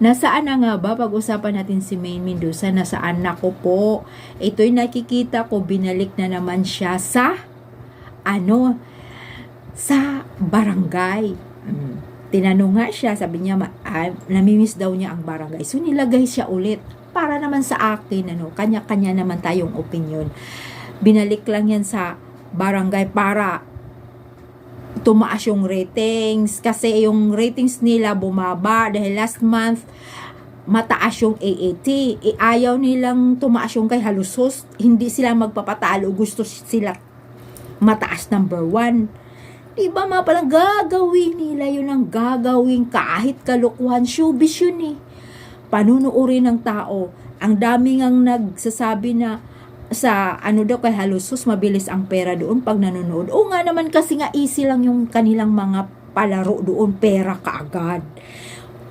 Nasaan na nga ba pag-usapan natin si Maine Mendoza? Nasaan na ko po? Ito'y nakikita ko, binalik na naman siya sa, ano, sa barangay. Mm. Tinanong nga siya, sabi niya, ah, namimiss daw niya ang barangay. So, nilagay siya ulit. Para naman sa akin, ano, kanya-kanya naman tayong opinion. Binalik lang yan sa barangay para tumaas yung ratings kasi yung ratings nila bumaba dahil last month mataas yung AAT. E, ayaw nilang tumaas yung kay Halusos. Hindi sila magpapatalo. Gusto sila mataas number one. Diba mga palang gagawin nila yun ang gagawin kahit kalukuhan. Showbiz yun eh. Panunuorin ng tao. Ang dami ngang nagsasabi na sa ano daw kay Halusos mabilis ang pera doon pag nanonood. O nga naman kasi nga easy lang yung kanilang mga palaro doon, pera kaagad.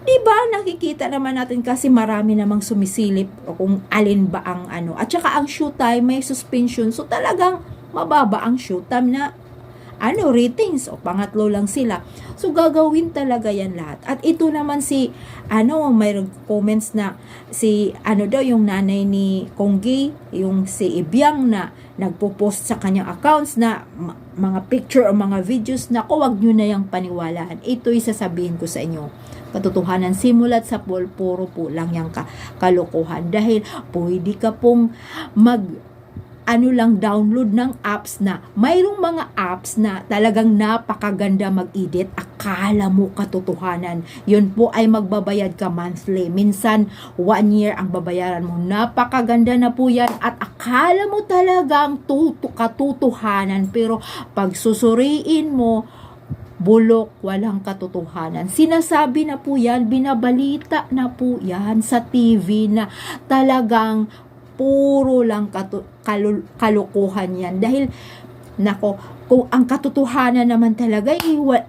'Di ba? Nakikita naman natin kasi marami namang sumisilip o kung alin ba ang ano. At saka ang showtime may suspension. So talagang mababa ang showtime na ano ratings o pangatlo lang sila. So gagawin talaga yan lahat. At ito naman si ano may comments na si ano daw yung nanay ni Konggi, yung si Ibyang na nagpo-post sa kanyang accounts na mga picture o mga videos na wag nyo na yung paniwalaan. Ito'y sasabihin ko sa inyo. Katotohanan, simulat sa pool, puro po lang yung ka- kalokohan. Dahil pwede ka pong mag ano lang download ng apps na mayroong mga apps na talagang napakaganda mag-edit akala mo katotohanan. Yun po ay magbabayad ka monthly. Minsan one year ang babayaran mo. Napakaganda na po yan at akala mo talagang tuto katotohanan. Pero pag susuriin mo bulok, walang katotohanan. Sinasabi na po yan, binabalita na po yan sa TV na talagang puro lang katu- kalul- kalukuhan yan. Dahil, nako, kung ang katotohanan naman talaga, eh, wa-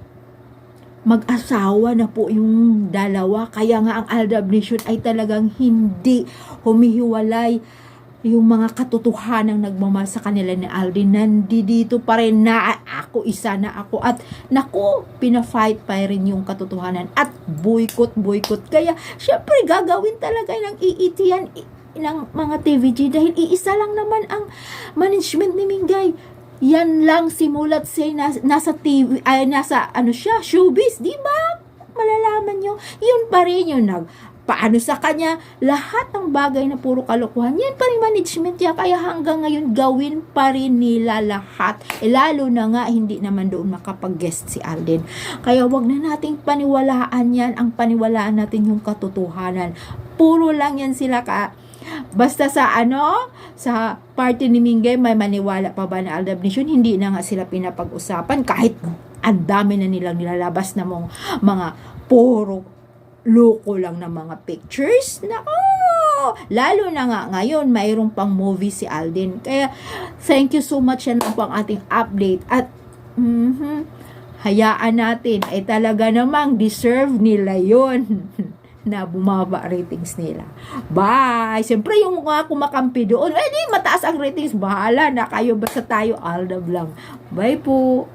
mag-asawa na po yung dalawa. Kaya nga ang Aldab Nation ay talagang hindi humihiwalay yung mga katotohanan nagmamahal sa kanila ni Aldin nandito pa rin na ako isa na ako. At naku pina-fight pa rin yung katotohanan. At boycott boycott. Kaya syempre gagawin talaga ng EET yan i- ng mga TVG dahil iisa lang naman ang management ni Mingay yan lang simulat siya nas, nasa TV ay nasa ano siya showbiz di ba malalaman nyo yun pa rin yung nag paano sa kanya, lahat ng bagay na puro kalokohan, yan pa rin management niya. Kaya hanggang ngayon, gawin pa rin nila lahat. E, lalo na nga, hindi naman doon makapag-guest si Alden. Kaya wag na nating paniwalaan yan. Ang paniwalaan natin yung katotohanan. Puro lang yan sila ka Basta sa ano, sa party ni Mingay, may maniwala pa ba na Aldab Nation? Hindi na nga sila pinapag-usapan kahit ang dami na nilang nilalabas na mga, mga puro loko lang ng mga pictures. Nako! Lalo na nga ngayon, mayroong pang movie si Alden. Kaya, thank you so much yan po ang ating update. At, mhm, hayaan natin, ay talaga namang deserve nila yon na bumaba ratings nila. Bye! Siyempre, yung mga kumakampi doon, eh di, mataas ang ratings. Bahala na kayo. Basta tayo, aldab lang. Bye po!